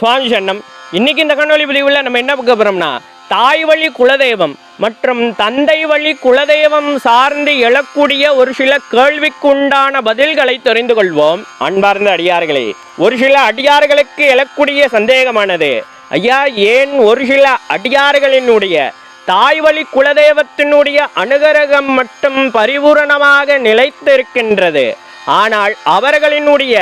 சுவாமி சன்னம் இன்னைக்கு இந்த கண்ணொலி பிரிவில் நம்ம என்ன பார்க்க போகிறோம்னா தாய் வழி குலதெய்வம் மற்றும் தந்தை வழி குலதெய்வம் சார்ந்து எழக்கூடிய ஒரு சில கேள்விக்குண்டான பதில்களை தெரிந்து கொள்வோம். அன்பார்ந்த அடியார்களே ஒரு சில அடியார்களுக்கு எழக்கூடிய சந்தேகமானது ஐயா ஏன் ஒரு சில அடியார்களினுடைய தாய் வழி குலதெய்வத்தினுடைய அனுகரகம் மட்டும் பரிபூரணமாக நிலைத்திருக்கின்றது? ஆனால் அவர்களினுடைய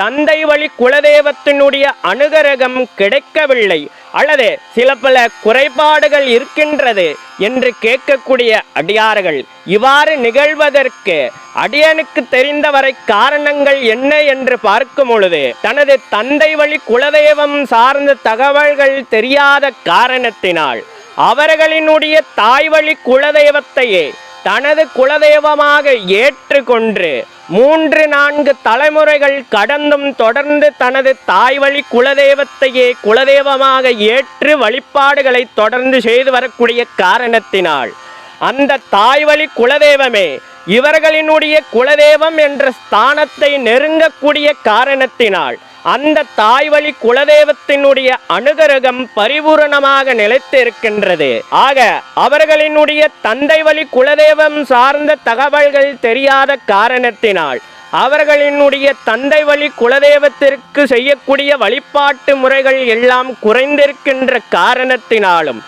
தந்தை வழி குலதெய்வத்தினுடைய அனுகரகம் கிடைக்கவில்லை. அல்லது சில பல குறைபாடுகள் இருக்கின்றது என்று கேட்கக்கூடிய அடியார்கள். இவ்வாறு நிகழ்வதற்கு அடியனுக்கு தெரிந்தவரை காரணங்கள் என்ன என்று பார்க்கும் பொழுது தனது தந்தை வழி குலதெய்வம் சார்ந்த தகவல்கள் தெரியாத காரணத்தினால் அவர்களினுடைய தாய் வழி குலதெய்வத்தையே தனது குலதெய்வமாக ஏற்றுக்கொண்டு மூன்று நான்கு தலைமுறைகள் கடந்தும் தொடர்ந்து தனது தாய் வழி குலதெய்வத்தையே குலதெய்வமாக ஏற்று வழிபாடுகளை தொடர்ந்து செய்து வரக்கூடிய காரணத்தினால் அந்த தாய் வழி குலதெய்வமே இவர்களினுடைய குலதெய்வம் என்ற ஸ்தானத்தை நெருங்கக்கூடிய காரணத்தினால் அந்த தாய் வழி குலதெய்வத்தினுடைய அனுகரகம் பரிபூரணமாக நிலைத்திருக்கின்றது. ஆக அவர்களினுடைய தந்தை வழி குலதெய்வம் சார்ந்த தகவல்கள் தெரியாத காரணத்தினால் அவர்களினுடைய தந்தை வழி குலதெய்வத்திற்கு செய்யக்கூடிய வழிபாட்டு முறைகள் எல்லாம் குறைந்திருக்கின்ற காரணத்தினாலும்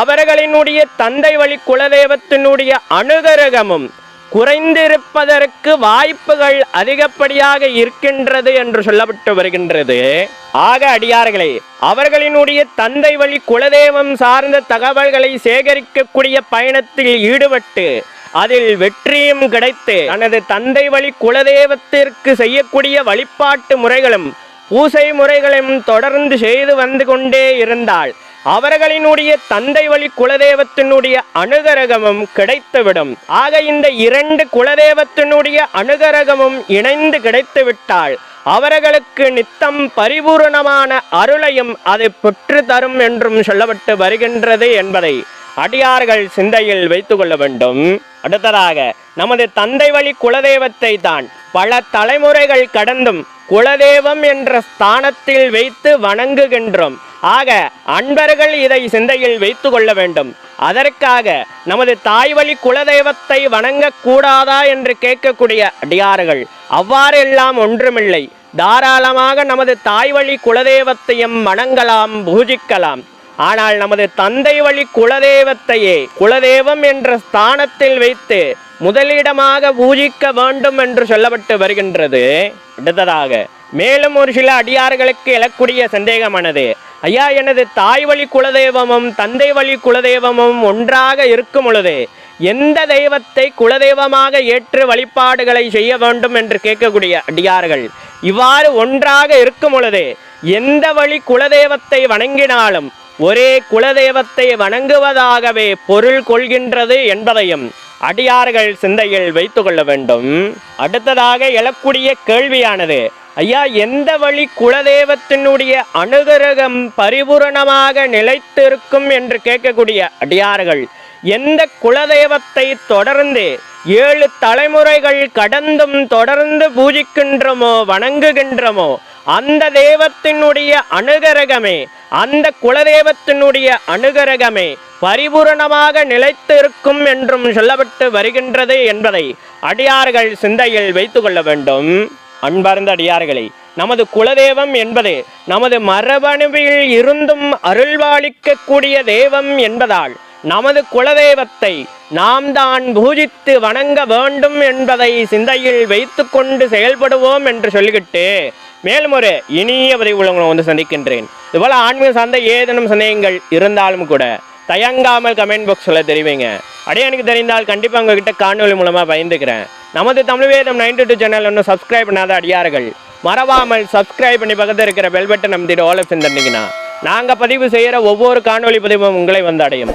அவர்களினுடைய தந்தை வழி குலதெய்வத்தினுடைய அனுகரகமும் குறைந்திருப்பதற்கு வாய்ப்புகள் அதிகப்படியாக இருக்கின்றது என்று சொல்லப்பட்டு வருகின்றது. ஆக அடியார்களே அவர்களினுடைய தந்தை வழி குலதெய்வம் சார்ந்த தகவல்களை சேகரிக்கக்கூடிய பயணத்தில் ஈடுபட்டு அதில் வெற்றியும் கிடைத்து தனது தந்தை வழி குலதெய்வத்திற்கு செய்யக்கூடிய வழிபாட்டு முறைகளும் பூசை முறைகளும் தொடர்ந்து செய்து வந்து கொண்டே இருந்தால் அவர்களினுடைய தந்தை வழி குலதெய்வத்தினுடைய அனுகரகமும் கிடைத்துவிடும். ஆக இந்த இரண்டு குலதெய்வத்தினுடைய அனுகரகமும் இணைந்து கிடைத்துவிட்டால் அவர்களுக்கு நித்தம் பரிபூரணமான அருளையும் அது பெற்று தரும் என்றும் சொல்லப்பட்டு வருகின்றது என்பதை அடியார்கள் சிந்தையில் வைத்து கொள்ள வேண்டும். அடுத்ததாக நமது தந்தை வழி குலதெய்வத்தை தான் பல தலைமுறைகள் கடந்தும் குலதெய்வம் என்ற ஸ்தானத்தில் வைத்து வணங்குகின்றோம். ஆக அன்பர்கள் இதை சிந்தையில் வைத்து கொள்ள வேண்டும். அதற்காக நமது தாய் வழி குலதெய்வத்தை வணங்கக்கூடாதா என்று கேட்கக்கூடிய அடியார்கள் அவ்வாறெல்லாம் ஒன்றுமில்லை. தாராளமாக நமது தாய் வழி குலதெய்வத்தையும் வணங்கலாம் பூஜிக்கலாம். ஆனால் நமது தந்தை வழி குலதெய்வத்தையே குலதெய்வம் என்ற ஸ்தானத்தில் வைத்து முதலிடமாக பூஜிக்க வேண்டும் என்று சொல்லப்பட்டு வருகின்றது. அடுத்ததாக மேலும் ஒரு சில அடியார்களுக்கு எழக்கூடிய சந்தேகமானது. ஐயா எனது தாய் வழி குலதெய்வமும் தந்தை வழி குலதெய்வமும் ஒன்றாக இருக்கும் பொழுது எந்த தெய்வத்தை குலதெய்வமாக ஏற்று வழிபாடுகளை செய்ய வேண்டும் என்று கேட்கக்கூடிய அடியார்கள் இவ்வாறு ஒன்றாக இருக்கும் பொழுது எந்த வழி குலதெய்வத்தை வணங்கினாலும் ஒரே குலதெய்வத்தை வணங்குவதாகவே பொருள் கொள்கின்றது என்பதையும் அடியார்கள் சிந்தையில் வைத்து கொள்ள வேண்டும். அடுத்ததாக எழக்கூடிய கேள்வியானது ஐயா எந்த வழி குலதெய்வத்தினுடைய அனுகிரகம் பரிபூரணமாக நிலைத்திருக்கும் என்று கேட்கக்கூடிய அடியார்கள்? எந்த குலதெய்வத்தை தொடர்ந்து ஏழு தலைமுறைகள் கடந்தும் தொடர்ந்து பூஜிக்கின்றமோ வணங்குகின்றமோ அந்த தெய்வத்தினுடைய அனுகரகமே அந்த குலதெய்வத்தினுடைய அனுகரகமே பரிபூரணமாக நிலைத்திருக்கும் என்றும் சொல்லப்பட்டு வருகின்றது என்பதை அடியார்கள் சிந்தையில் வைத்து கொள்ள வேண்டும். அன்பார்ந்த அடியார்களே நமது குலதெய்வம் என்பது நமது மரபணுவில் இருந்தும் அருள்வாளிக்கக்கூடிய தெய்வம் என்பதால் நமது குலதெய்வத்தை நாம் தான் பூஜித்து வணங்க வேண்டும் என்பதை சிந்தையில் வைத்து கொண்டு செயல்படுவோம் என்று சொல்லிக்கிட்டு மேலும் ஒரு இனிய உதவி உங்களை வந்து சந்திக்கின்றேன். இதுபோல் ஆன்மீக சார்ந்த ஏதேனும் சந்தேகங்கள் இருந்தாலும் கூட தயங்காமல் கமெண்ட் பாக்ஸில் தெரிவிங்க. அப்படியே எனக்கு தெரிந்தால் கண்டிப்பாக உங்ககிட்ட காணொலி மூலமாக பயந்துக்கிறேன். நமது தமிழ் வேதம் நைன்டி டூ சேனல் ஒன்றும் சப்ஸ்கிரைப் பண்ணாத அடியார்கள் மறவாமல் சப்ஸ்கிரைப் பண்ணி பக்கத்தில் இருக்கிற பெல் பட்டன் நம்பிட்டு ஆல் ஆப்ஷன் நாங்கள் பதிவு செய்கிற ஒவ்வொரு காணொலி பதிவும் உங்களை வந்து அடையும்.